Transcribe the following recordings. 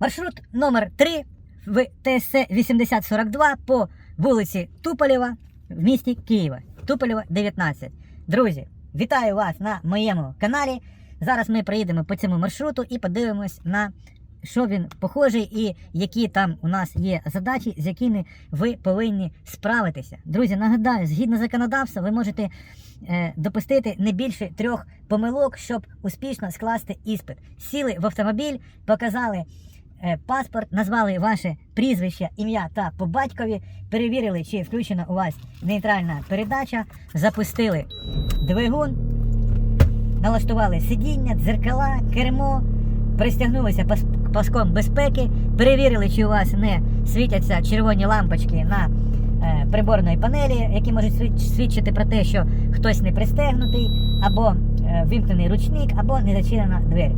Маршрут номер 3 в ТСЦ 8042 по вулиці Туполєва в місті Києва. Туполєва 19. Друзі, вітаю вас на моєму каналі. Зараз ми проїдемо по цьому маршруту і подивимось на що він похожий і які там у нас є задачі, з якими ви повинні справитися. Друзі, нагадаю, згідно законодавства, ви можете е, допустити не більше трьох помилок, щоб успішно скласти іспит. Сіли в автомобіль, показали паспорт, назвали ваше прізвище, ім'я та по батькові, перевірили, чи включена у вас нейтральна передача, запустили двигун, налаштували сидіння, дзеркала, кермо, пристягнулися пас- паском безпеки, перевірили, чи у вас не світяться червоні лампочки на е, приборної панелі, які можуть свідчити про те, що хтось не пристегнутий, або е, вимкнений ручник, або не зачинена двері.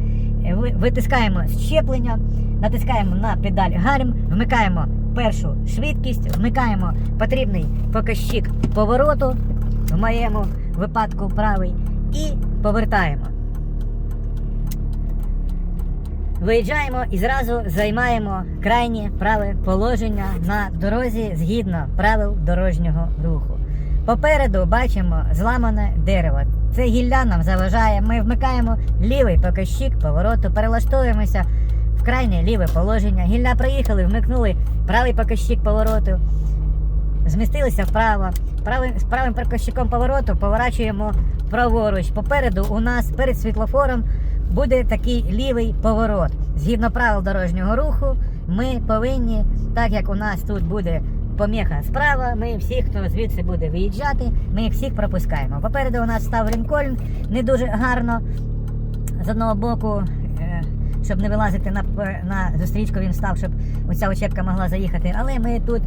Е, ви- Витискаємо щеплення, натискаємо на педаль гальм, вмикаємо першу швидкість, вмикаємо потрібний показчик повороту, в моєму випадку правий, і повертаємо. Виїжджаємо і зразу займаємо крайнє праве положення на дорозі згідно правил дорожнього руху. Попереду бачимо зламане дерево. Це гілля нам заважає. Ми вмикаємо лівий показчик повороту, перелаштовуємося в крайнє ліве положення. Гілля проїхали, вмикнули правий показчик повороту, змістилися вправо. Правим, з правим показчиком повороту поворачуємо праворуч. Попереду у нас перед світлофором буде такий лівий поворот. Згідно правил дорожнього руху, ми повинні, так як у нас тут буде поміха справа, ми всіх, хто звідси буде виїжджати, ми їх всіх пропускаємо. Попереду у нас став Лінкольн, не дуже гарно. З одного боку, е, щоб не вилазити на, на зустрічку, він став, щоб оця очепка могла заїхати. Але ми тут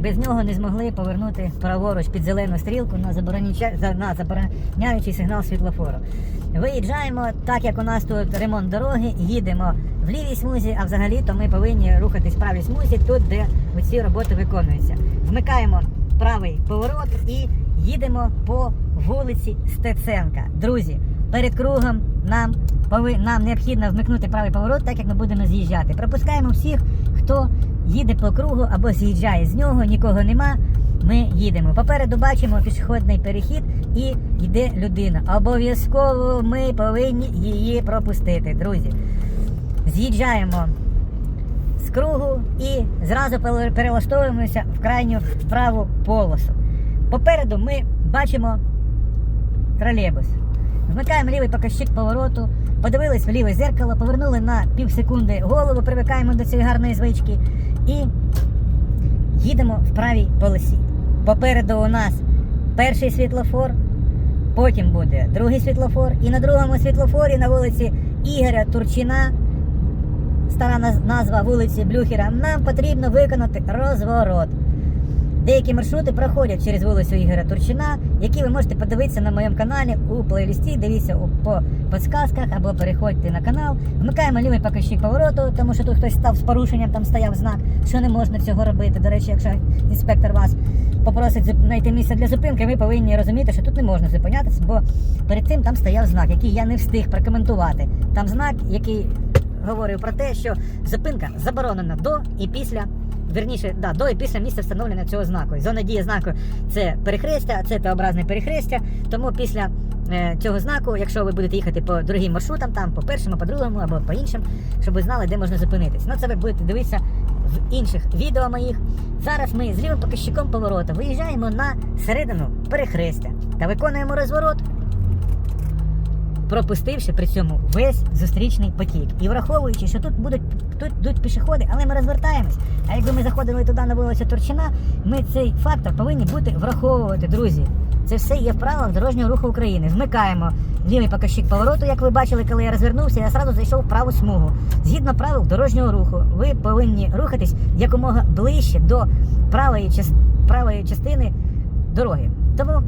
без нього не змогли повернути праворуч під зелену стрілку на, на забороняючий сигнал світлофору. Виїжджаємо, так як у нас тут ремонт дороги, їдемо в лівій смузі, а взагалі то ми повинні рухатись в правій смузі, тут, де ці роботи виконуються. Вмикаємо правий поворот і їдемо по вулиці Стеценка. Друзі, перед кругом нам нам необхідно вмикнути правий поворот, так як ми будемо з'їжджати. Пропускаємо всіх, хто їде по кругу або з'їжджає з нього, нікого нема. Ми їдемо. Попереду бачимо пішохідний перехід і йде людина. Обов'язково ми повинні її пропустити, друзі. З'їжджаємо з кругу і зразу перелаштовуємося в крайню праву полосу. Попереду ми бачимо тролейбус. Вмикаємо лівий показчик повороту, подивились в ліве зеркало, повернули на пів секунди голову, привикаємо до цієї гарної звички. І їдемо в правій полосі. Попереду у нас перший світлофор, потім буде другий світлофор, і на другому світлофорі на вулиці Ігоря Турчина. Стара назва вулиці Блюхера, нам потрібно виконати розворот. Деякі маршрути проходять через вулицю Ігоря Турчина, які ви можете подивитися на моєму каналі у плейлісті. Дивіться по підсказках або переходьте на канал. Вмикаємо лівий показчик повороту, тому що тут хтось став з порушенням, там стояв знак, що не можна цього робити. До речі, якщо інспектор вас попросить знайти місце для зупинки, ви повинні розуміти, що тут не можна зупинятися, бо перед цим там стояв знак, який я не встиг прокоментувати. Там знак, який говорив про те, що зупинка заборонена до і після. Вірніше, да, до і після місця встановлення цього знаку. Зона дії знаку це перехрестя, це Т-образне перехрестя. Тому після е, цього знаку, якщо ви будете їхати по другим маршрутам, там по першому, по другому або по іншим, щоб ви знали, де можна зупинитись. Ну це ви будете дивитися в інших відео моїх. Зараз ми з лівим показчиком повороту виїжджаємо на середину перехрестя та виконуємо розворот пропустивши при цьому весь зустрічний потік. І враховуючи, що тут будуть тут йдуть пішоходи, але ми розвертаємось. А якби ми заходили туди на вулицю Турчина, ми цей фактор повинні бути враховувати, друзі. Це все є в правилах дорожнього руху України. Вмикаємо лівий показчик повороту, як ви бачили, коли я розвернувся, я одразу зайшов в праву смугу. Згідно правил дорожнього руху, ви повинні рухатись якомога ближче до правої частини дороги. Тому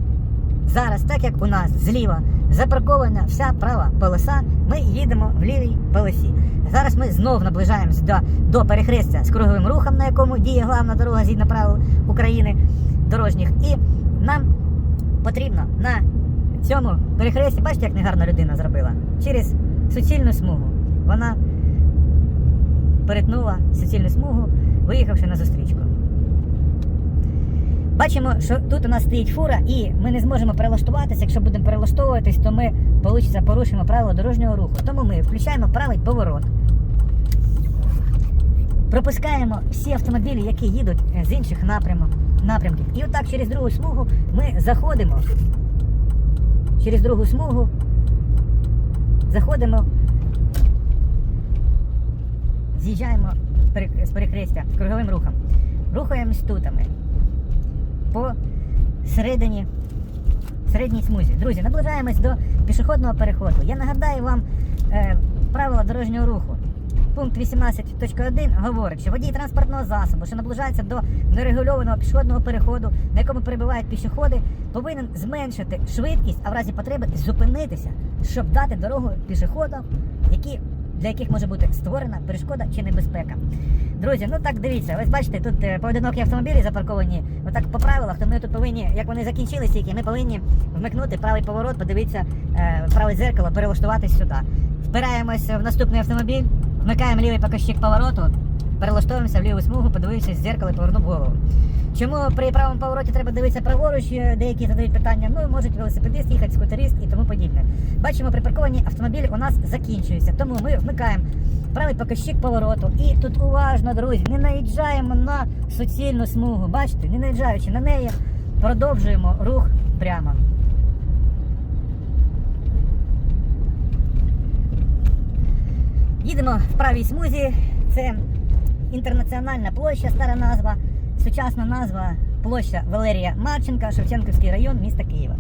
Зараз, так як у нас зліва запаркована вся права полоса, ми їдемо в лівій полосі. Зараз ми знов наближаємося до, до перехрестя з круговим рухом, на якому діє главна дорога згідно правил України дорожніх. І нам потрібно на цьому перехресті, бачите, як негарна людина зробила, через суцільну смугу. Вона перетнула суцільну смугу, виїхавши на зустрічку. Бачимо, що тут у нас стоїть фура, і ми не зможемо перелаштуватися. Якщо будемо перелаштовуватись, то ми получиться, порушимо правила дорожнього руху. Тому ми включаємо правий поворот. Пропускаємо всі автомобілі, які їдуть е, з інших напрямок, напрямків. І отак через другу смугу ми заходимо. Через другу смугу заходимо, з'їжджаємо з перек- з перехрестя з круговим рухом. Рухаємось тут ми по середині середній смузі. Друзі, наближаємось до пішохідного переходу. Я нагадаю вам е, правила дорожнього руху. Пункт 18.1 говорить, що водій транспортного засобу, що наближається до нерегульованого пішохідного переходу, на якому перебувають пішоходи, повинен зменшити швидкість, а в разі потреби зупинитися, щоб дати дорогу пішоходам, які, для яких може бути створена перешкода чи небезпека. Друзі, ну так дивіться, ось бачите, тут е, поодинокі автомобілі запарковані. Отак по правилах, то ми тут повинні, як вони закінчилися, тільки, ми повинні вмикнути правий поворот, подивитися е, праве дзеркало, перелаштуватись сюди. Впираємось в наступний автомобіль, вмикаємо лівий покажчик повороту, перелаштовуємося в ліву смугу, подивився з дзеркала і повернув голову. Чому при правому повороті треба дивитися праворуч? Е, Деякі задають питання, ну можуть велосипедист їхати, скутерист і тому подібне. Бачимо, припарковані автомобілі у нас закінчуються, тому ми вмикаємо правий покажчик повороту. І тут уважно, друзі, не наїжджаємо на суцільну смугу. Бачите, не наїжджаючи на неї, продовжуємо рух прямо. Їдемо в правій смузі. Це інтернаціональна площа, стара назва, сучасна назва площа Валерія Марченка, Шевченківський район міста Києва.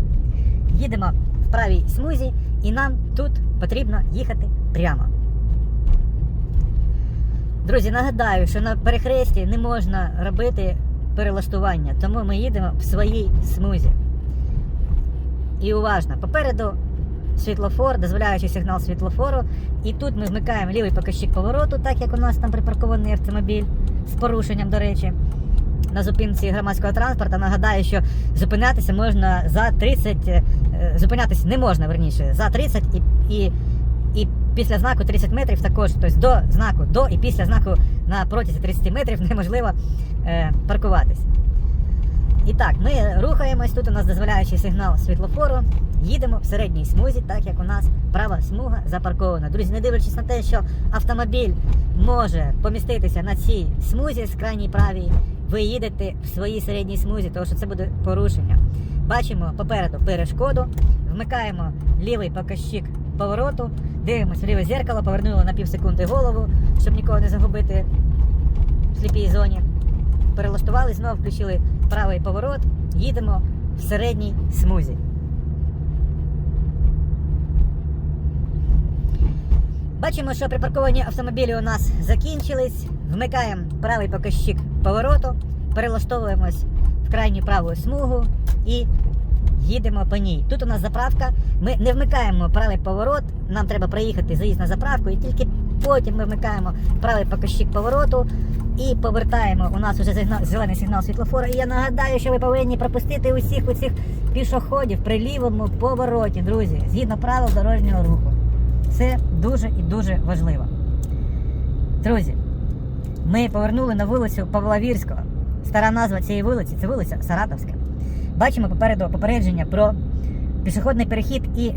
Їдемо в правій смузі, і нам тут потрібно їхати прямо. Друзі, нагадаю, що на перехресті не можна робити перелаштування, тому ми їдемо в своїй смузі. І уважно, попереду світлофор, дозволяючий сигнал світлофору. І тут ми вмикаємо лівий покажчик повороту, так як у нас там припаркований автомобіль з порушенням, до речі, на зупинці громадського транспорту. Нагадаю, що зупинятися можна за 30, е, зупинятися не можна, верніше, за 30 і, і, і після знаку 30 метрів також, тобто до знаку до і після знаку на протязі 30 метрів неможливо е, паркуватись. І так, ми рухаємось. Тут у нас дозволяючий сигнал світлофору. Їдемо в середній смузі, так як у нас права смуга запаркована. Друзі, не дивлячись на те, що автомобіль може поміститися на цій смузі з крайній правій, ви їдете в своїй середній смузі, тому що це буде порушення. Бачимо попереду перешкоду, вмикаємо лівий показчик повороту, дивимося ліве зеркало, повернули на пів секунди голову, щоб нікого не загубити в сліпій зоні. Перелаштували, знову включили правий поворот, їдемо в середній смузі. Бачимо, що припарковані автомобілі у нас закінчились. Вмикаємо правий показчик повороту, перелаштовуємось в крайню праву смугу і їдемо по ній. Тут у нас заправка. Ми не вмикаємо правий поворот, нам треба проїхати заїзд на заправку, і тільки потім ми вмикаємо правий показчик повороту і повертаємо. У нас вже зелений сигнал світлофора. І я нагадаю, що ви повинні пропустити усіх оцих пішоходів при лівому повороті, друзі, згідно правил дорожнього руху. Це дуже і дуже важливо. Друзі, ми повернули на вулицю Павла Вірського. Стара назва цієї вулиці це вулиця Саратовська. Бачимо попереду попередження про пішохідний перехід і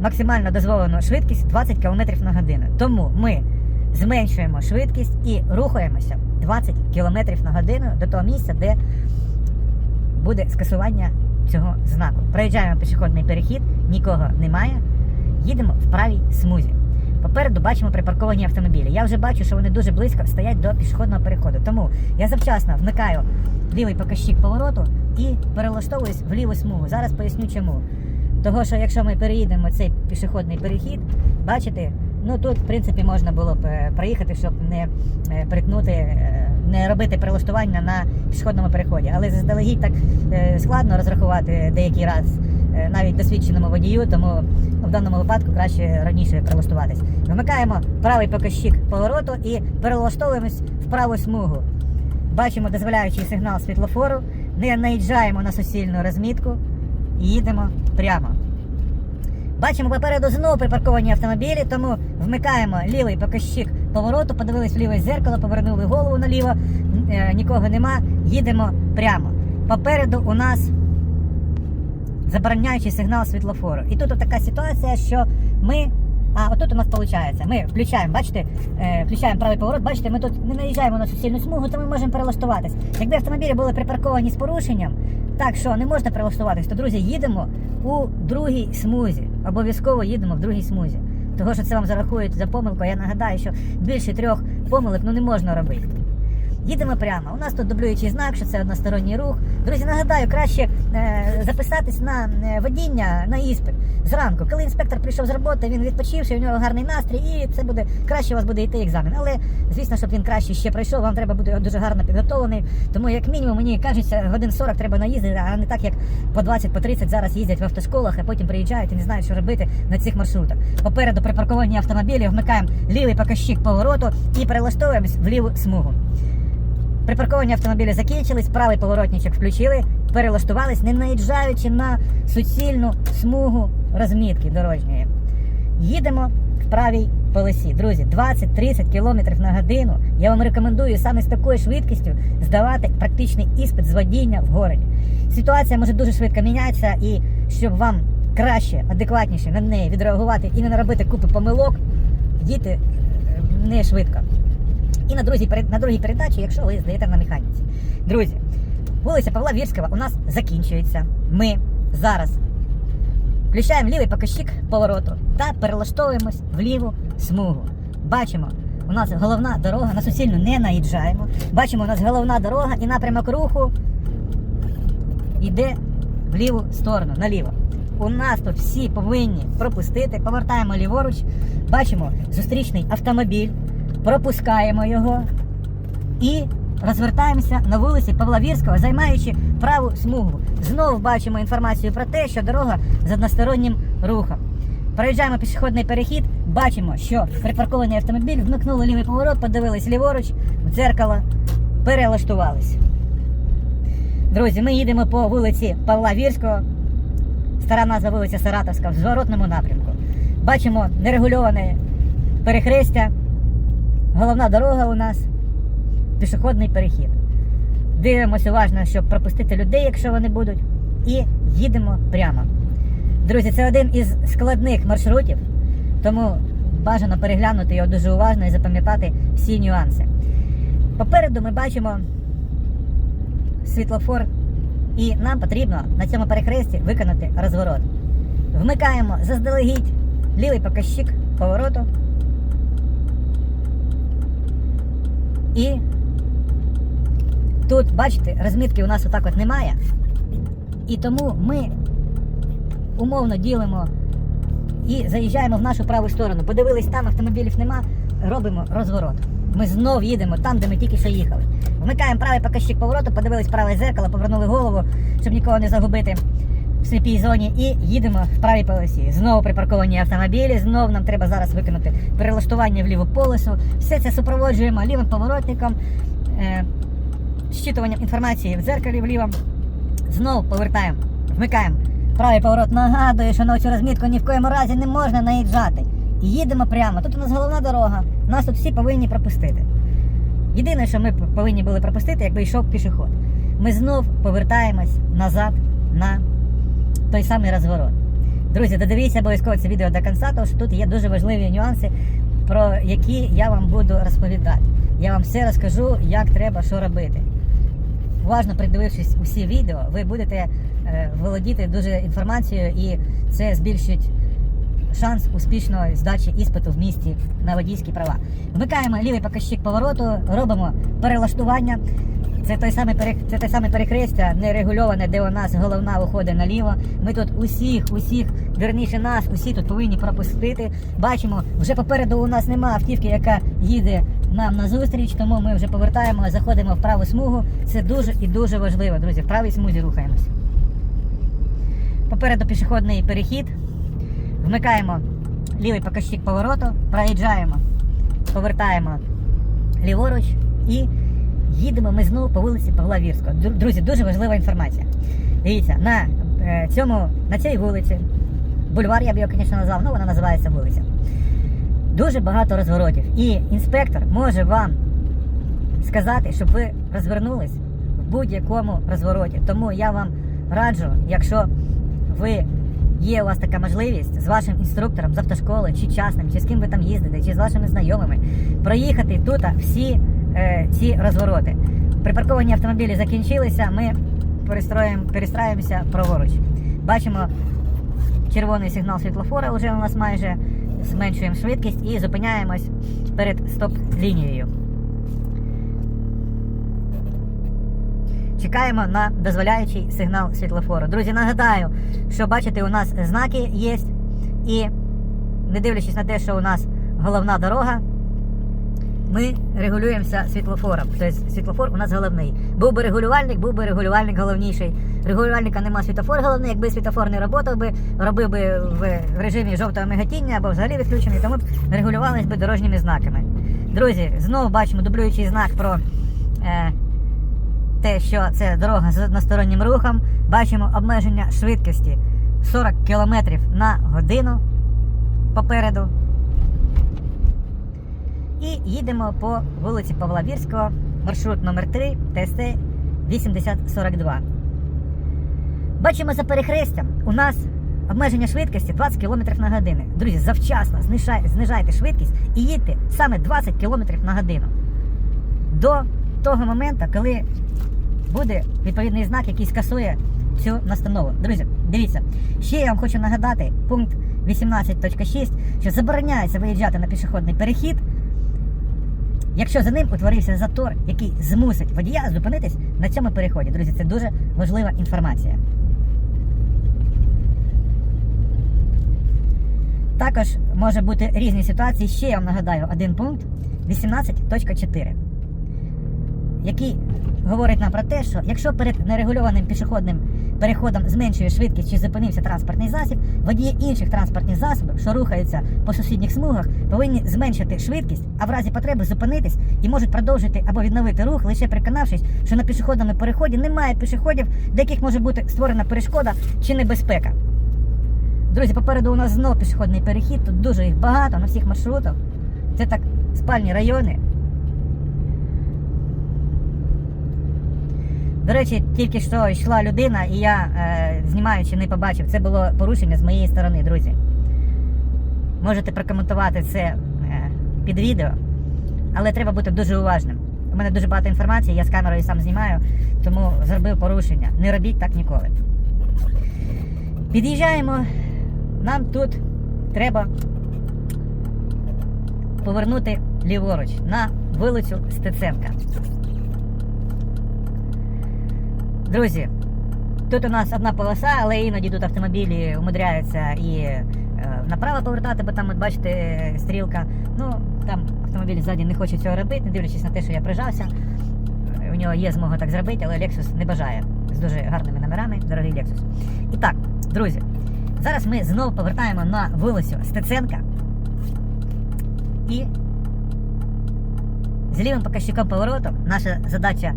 максимально дозволену швидкість 20 км на годину. Тому ми зменшуємо швидкість і рухаємося 20 км на годину до того місця, де буде скасування цього знаку. Проїжджаємо пішохідний перехід, нікого немає. Їдемо в правій смузі. Попереду бачимо припарковані автомобілі. Я вже бачу, що вони дуже близько стоять до пішохідного переходу. Тому я завчасно вмикаю лівий показчик повороту і перелаштовуюсь в ліву смугу. Зараз поясню чому. Того, що якщо ми переїдемо цей пішохідний перехід, бачите, ну тут в принципі можна було б е, проїхати, щоб не е, перетнути, е, не робити перелаштування на пішохідному переході. Але заздалегідь так складно розрахувати деякий раз навіть досвідченому водію, тому в даному випадку краще раніше прилаштуватись. Вимикаємо правий показчик повороту і перелаштовуємось в праву смугу. Бачимо дозволяючий сигнал світлофору, не наїжджаємо на суцільну розмітку їдемо прямо. Бачимо попереду знову припарковані автомобілі, тому вмикаємо лівий показчик повороту, подивились в ліве зеркало, повернули голову наліво, е, нікого нема, їдемо прямо. Попереду у нас забороняючий сигнал світлофору. І тут така ситуація, що ми. А отут у нас виходить, ми включаємо, бачите, е, включаємо правий поворот, бачите, ми тут не наїжджаємо на суцільну смугу, то ми можемо перелаштуватись. Якби автомобілі були припарковані з порушенням, так що не можна прилаштуватись, то друзі, їдемо у другій смузі. Обов'язково їдемо в другій смузі. Того, що це вам зарахують за помилку, я нагадаю, що більше трьох помилок ну, не можна робити. Їдемо прямо. У нас тут дублюючий знак, що це односторонній рух. Друзі, нагадаю, краще е, записатись на е, водіння на іспит зранку. Коли інспектор прийшов з роботи, він відпочивши, у нього гарний настрій, і це буде краще у вас буде йти екзамен. Але звісно, щоб він краще ще пройшов, вам треба бути дуже гарно підготовлений. Тому як мінімум мені кажеться, годин 40 треба наїздити, а не так як по 20 по 30 зараз їздять в автошколах, а потім приїжджають і не знають, що робити на цих маршрутах. Попереду при паркуванні автомобілів вмикаємо лівий показчик повороту і перелаштовуємось в ліву смугу. Припарковані автомобілі закінчились, правий поворотничок включили, перелаштувались, не наїжджаючи на суцільну смугу розмітки дорожньої. Їдемо в правій полосі. Друзі, 20-30 км на годину. Я вам рекомендую саме з такою швидкістю здавати практичний іспит з водіння в городі. Ситуація може дуже швидко мінятися, і щоб вам краще, адекватніше на неї відреагувати і не наробити купи помилок, діти е, не швидко. І на другій, на другій передачі, якщо ви здаєте на механіці. Друзі, вулиця Павла Вірського у нас закінчується. Ми зараз включаємо лівий показчик повороту та перелаштовуємось в ліву смугу. Бачимо, у нас головна дорога, на суцільну не наїжджаємо. Бачимо, у нас головна дорога і напрямок руху йде в ліву сторону, наліво. У нас тут всі повинні пропустити, повертаємо ліворуч, бачимо зустрічний автомобіль, пропускаємо його і розвертаємося на вулиці Павла Вірського, займаючи праву смугу. Знову бачимо інформацію про те, що дорога з одностороннім рухом. Проїжджаємо пішохідний перехід, бачимо, що припаркований автомобіль, вмикнули лівий поворот, подивились ліворуч, в дзеркало, перелаштувались. Друзі, ми їдемо по вулиці Павла Вірського, стара назва вулиця Саратовська, в зворотному напрямку. Бачимо нерегульоване перехрестя, головна дорога у нас, пішохідний перехід. Дивимося уважно, щоб пропустити людей, якщо вони будуть, і їдемо прямо. Друзі, це один із складних маршрутів, тому бажано переглянути його дуже уважно і запам'ятати всі нюанси. Попереду ми бачимо світлофор, і нам потрібно на цьому перехресті виконати розворот. Вмикаємо заздалегідь лівий показчик повороту. І тут, бачите, розмітки у нас отак от немає. І тому ми умовно ділимо і заїжджаємо в нашу праву сторону. Подивились, там автомобілів нема, робимо розворот. Ми знов їдемо там, де ми тільки що їхали. Вмикаємо правий показчик повороту, подивились праве зеркало, повернули голову, щоб нікого не загубити в сліпій зоні, і їдемо в правій полосі. Знову припарковані автомобілі, знову нам треба зараз виконати перелаштування в ліву полосу. Все це супроводжуємо лівим поворотником, е, щитуванням інформації в дзеркалі вліво. Знову повертаємо, вмикаємо. Правий поворот нагадує, що на цю розмітку ні в коєму разі не можна наїжджати. І їдемо прямо. Тут у нас головна дорога. Нас тут всі повинні пропустити. Єдине, що ми повинні були пропустити, якби йшов пішохід. Ми знов повертаємось назад на той самий розворот. Друзі, додивіться обов'язково це відео до кінця, тому що тут є дуже важливі нюанси, про які я вам буду розповідати. Я вам все розкажу, як треба, що робити. Уважно придивившись усі відео, ви будете е, володіти дуже інформацією і це збільшить шанс успішної здачі іспиту в місті на водійські права. Вмикаємо лівий показчик повороту, робимо перелаштування. Це той самий перех... це те саме перехрестя нерегульоване, де у нас головна виходить наліво. Ми тут усіх, усіх, верніше нас, усі тут повинні пропустити. Бачимо, вже попереду у нас немає автівки, яка їде нам на зустріч, тому ми вже повертаємо, заходимо в праву смугу. Це дуже і дуже важливо, друзі. В правій смузі рухаємось. Попереду пішохідний перехід. Вмикаємо лівий показчик повороту, проїжджаємо, повертаємо ліворуч і їдемо ми знову по вулиці Павла Вірського. Дру- Друзі, дуже важлива інформація. Дивіться, на, е, цьому, на цій вулиці, бульвар я б його, звісно, назвав, ну вона називається вулиця. дуже багато розворотів. І інспектор може вам сказати, щоб ви розвернулись в будь-якому розвороті. Тому я вам раджу, якщо ви є у вас така можливість з вашим інструктором з автошколи, чи частним, чи з ким ви там їздите, чи з вашими знайомими, проїхати тут всі ці розвороти. Припарковані автомобілі закінчилися, ми перестроїмо, перестраюємося праворуч. Бачимо червоний сигнал світлофора, вже у нас майже зменшуємо швидкість і зупиняємось перед стоп-лінією. Чекаємо на дозволяючий сигнал світлофору. Друзі, нагадаю, що бачите, у нас знаки є, і не дивлячись на те, що у нас головна дорога, ми регулюємося світлофором. Тобто світлофор у нас головний. Був би регулювальник, був би регулювальник головніший. Регулювальника нема світлофор головний. Якби світлофор не працював би, робив би в режимі жовтого миготіння або взагалі відключений, тому б регулювалися би дорожніми знаками. Друзі, знову бачимо дублюючий знак про е, те, що це дорога з одностороннім рухом. Бачимо обмеження швидкості 40 км на годину попереду. І їдемо по вулиці Павла Вірського, маршрут номер 3 ТСТ 8042. Бачимо за перехрестям. У нас обмеження швидкості 20 км на годину. Друзі, завчасно знижайте швидкість і їдьте саме 20 км на годину. До того моменту, коли буде відповідний знак, який скасує цю настанову. Друзі, дивіться, ще я вам хочу нагадати пункт 18.6, що забороняється виїжджати на пішохідний перехід, якщо за ним утворився затор, який змусить водія зупинитись на цьому переході. Друзі, це дуже важлива інформація. Також може бути різні ситуації. Ще я вам нагадаю один пункт 18.4 який говорить нам про те, що якщо перед нерегульованим пішохідним переходом зменшує швидкість чи зупинився транспортний засіб, водії інших транспортних засобів, що рухаються по сусідніх смугах, повинні зменшити швидкість, а в разі потреби зупинитись і можуть продовжити або відновити рух, лише переконавшись, що на пішохідному переході немає пішоходів, до яких може бути створена перешкода чи небезпека. Друзі, попереду у нас знов пішохідний перехід, тут дуже їх багато на всіх маршрутах. Це так спальні райони. До речі, тільки що йшла людина, і я, е, знімаючи, не побачив. Це було порушення з моєї сторони, друзі. Можете прокоментувати це е, під відео, але треба бути дуже уважним. У мене дуже багато інформації, я з камерою сам знімаю, тому зробив порушення. Не робіть так ніколи. Під'їжджаємо. Нам тут треба повернути ліворуч на вулицю Стеценка. Друзі, тут у нас одна полоса, але іноді тут автомобілі умудряються і е, направо повертати, бо там, от бачите, стрілка. Ну, там автомобіль ззаді не хоче цього робити, не дивлячись на те, що я прижався. Е, У нього є змога так зробити, але Lexus не бажає. З дуже гарними номерами, дорогий Lexus. І так, друзі, зараз ми знову повертаємо на вулицю Стеценка. І з лівим показчиком повороту наша задача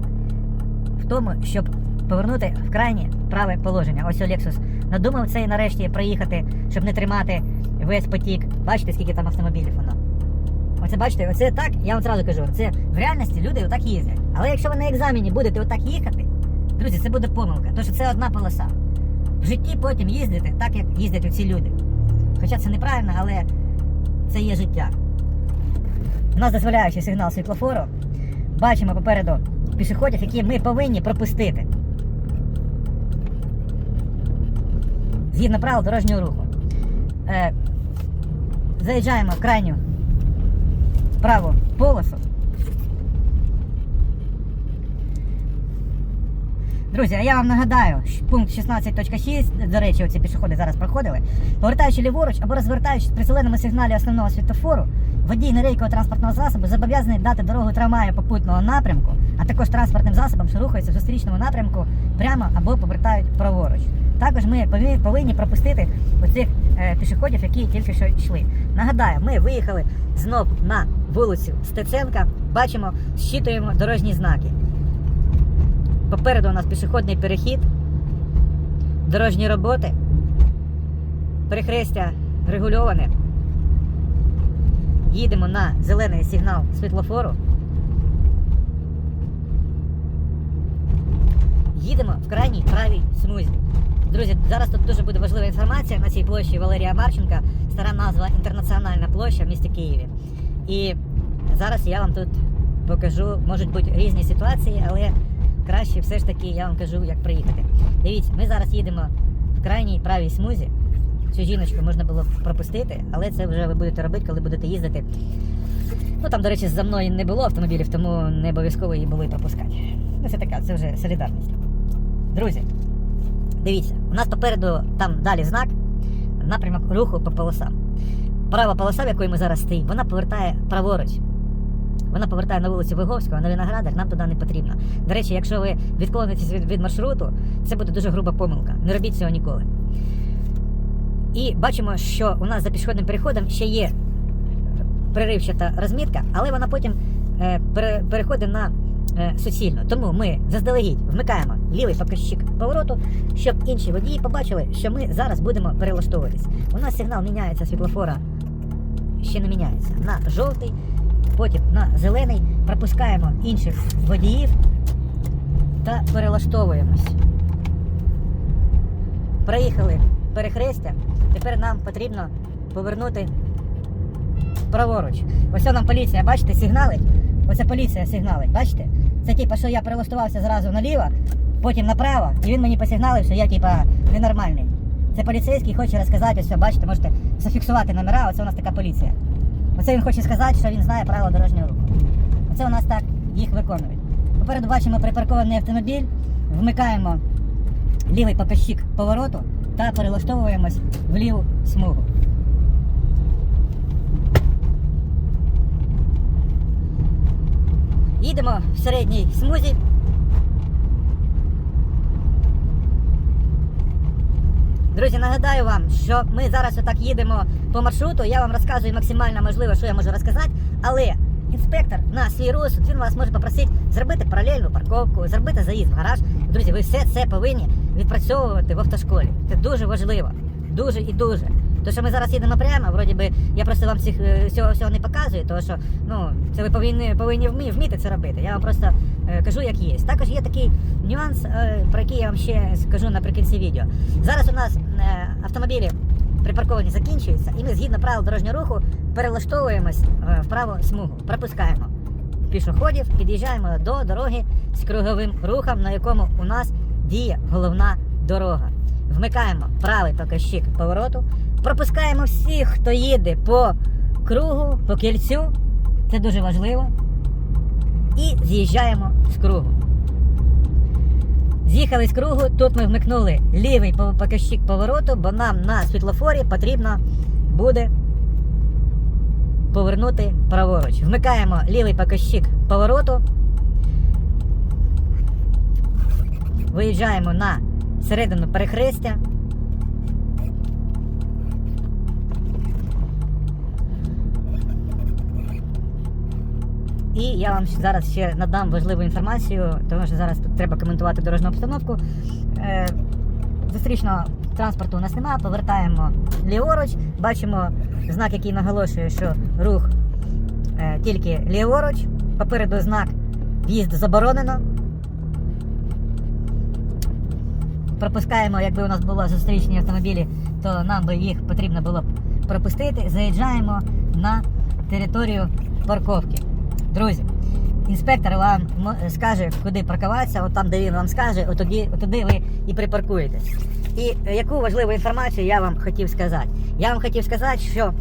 в тому, щоб повернути в крайнє праве положення. Ось Lexus надумав цей нарешті проїхати, щоб не тримати весь потік. Бачите, скільки там автомобілів воно. Оце бачите, оце так, я вам зразу кажу, це в реальності люди отак їздять. Але якщо ви на екзамені будете отак їхати, друзі, це буде помилка, тому що це одна полоса. В житті потім їздите так, як їздять оці люди. Хоча це неправильно, але це є життя. У нас дозволяючий сигнал світлофору. Бачимо попереду пішоходів, які ми повинні пропустити. Згідно правил дорожнього руху. Е, заїжджаємо в крайню праву полосу. Друзі, а я вам нагадаю, пункт 16.6, до речі, оці пішоходи зараз проходили. Повертаючи ліворуч або розвертаючись при зеленому сигналі основного світлофору, водій нерейкового транспортного засобу зобов'язаний дати дорогу трамваю попутного напрямку, а також транспортним засобам, що рухаються в зустрічному напрямку прямо або повертають праворуч. Також ми повинні- пропустити оцих е, пішоходів, які тільки що йшли. Нагадаю, ми виїхали знов на вулицю Стеценка, бачимо, щитуємо дорожні знаки. Попереду у нас пішохідний перехід, дорожні роботи, перехрестя регульоване. їдемо на зелений сигнал світлофору. Їдемо в крайній правій смузі. Друзі, зараз тут дуже буде важлива інформація на цій площі Валерія Марченка, стара назва Інтернаціональна площа в місті Києві. І зараз я вам тут покажу, можуть бути різні ситуації, але краще все ж таки я вам кажу, як приїхати. Дивіться, ми зараз їдемо в крайній правій смузі. Цю жіночку можна було пропустити, але це вже ви будете робити, коли будете їздити. Ну там, до речі, за мною не було автомобілів, тому не обов'язково її були пропускати. Ну, це така, це вже солідарність. Друзі, дивіться, у нас попереду там далі знак, напрямок руху по полосам. Права полоса, в якої ми зараз стоїмо, вона повертає праворуч. Вона повертає на вулицю Виговського, на Виноградар, нам туди не потрібно. До речі, якщо ви відклонитесь від, від маршруту, це буде дуже груба помилка. Не робіть цього ніколи. І бачимо, що у нас за пішохідним переходом ще є переривчата розмітка, але вона потім е, переходить на е, суцільну. Тому ми заздалегідь вмикаємо лівий показчик повороту, щоб інші водії побачили, що ми зараз будемо перелаштовуватись. У нас сигнал міняється світлофора, ще не міняється на жовтий, потім на зелений. Пропускаємо інших водіїв та перелаштовуємось. Проїхали перехрестя. Тепер нам потрібно повернути праворуч. Ось нам поліція, бачите, сигналить. Оце поліція сигналить, бачите? Це типа, що я прилаштувався зразу наліво, потім направо, і він мені посигналив, що я типа ненормальний. Це поліцейський хоче розказати, ось, бачите, можете зафіксувати номера, оце у нас така поліція. Оце він хоче сказати, що він знає правила дорожнього руху. Оце у нас так їх виконують. Попереду бачимо припаркований автомобіль, вмикаємо лівий показчик повороту та перелаштовуємось в ліву смугу. Їдемо в середній смузі. Друзі, нагадаю вам, що ми зараз отак їдемо по маршруту. Я вам розказую максимально можливо, що я можу розказати, але інспектор на свій розсуд він вас може попросити зробити паралельну парковку, зробити заїзд в гараж. Друзі, ви все це повинні відпрацьовувати в автошколі. Це дуже важливо. Дуже і дуже. То, що ми зараз їдемо прямо, вроді би, я просто вам цих е, цього всього не показую, тому що ну, це ви повинні, повинні вмі- вміти це робити. Я вам просто е, кажу, як є. Також є такий нюанс, е, про який я вам ще скажу наприкінці відео. Зараз у нас е, автомобілі припарковані закінчуються, і ми згідно правил дорожнього руху перелаштовуємось е, в праву смугу, пропускаємо пішоходів, під'їжджаємо до дороги з круговим рухом, на якому у нас діє головна дорога. Вмикаємо правий показчик повороту, пропускаємо всіх, хто їде по кругу, по кільцю. Це дуже важливо. І з'їжджаємо з кругу. З'їхали з кругу, тут ми вмикнули лівий по- показчик повороту, бо нам на світлофорі потрібно буде повернути праворуч. Вмикаємо лівий показчик повороту. Виїжджаємо на середину перехрестя. І я вам зараз ще надам важливу інформацію, тому що зараз тут треба коментувати дорожню обстановку. Е, зустрічного транспорту у нас немає, повертаємо ліворуч, бачимо знак, який наголошує, що рух е, тільки ліворуч. Попереду знак в'їзд заборонено. Пропускаємо, якби у нас були зустрічні автомобілі, то нам би їх потрібно було б пропустити. Заїжджаємо на територію парковки. Друзі, інспектор вам скаже, куди паркуватися, от там, де він вам скаже, отоді, отуди ви і припаркуєтесь. І е, яку важливу інформацію я вам хотів сказати? Я вам хотів сказати, що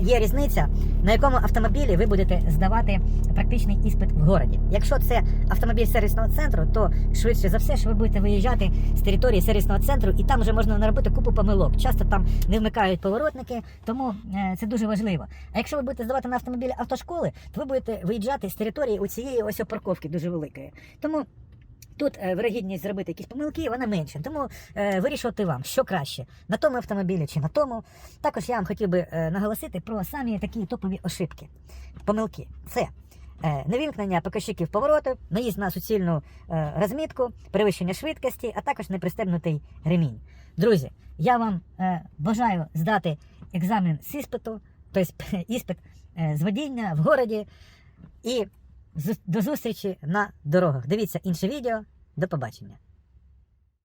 є різниця, на якому автомобілі ви будете здавати практичний іспит в городі. Якщо це автомобіль сервісного центру, то швидше за все, що ви будете виїжджати з території сервісного центру, і там вже можна наробити купу помилок. Часто там не вмикають поворотники, тому е, це дуже важливо. А якщо ви будете здавати на автомобілі автошколи, то ви будете виїжджати з території у цієї ось парковки дуже великої. Тому Тут е, вирогідність зробити якісь помилки, вона менша. Тому е, вирішувати вам, що краще на тому автомобілі чи на тому. Також я вам хотів би е, наголосити про самі такі топові ошибки, помилки. Це е, невімкнення показчиків повороту, наїзд на суцільну е, розмітку, перевищення швидкості, а також непристебнутий ремінь. Друзі, я вам е, бажаю здати екзамен з іспиту, тобто іспит е, з водіння в городі. І до зустрічі на дорогах. Дивіться інше відео. До побачення.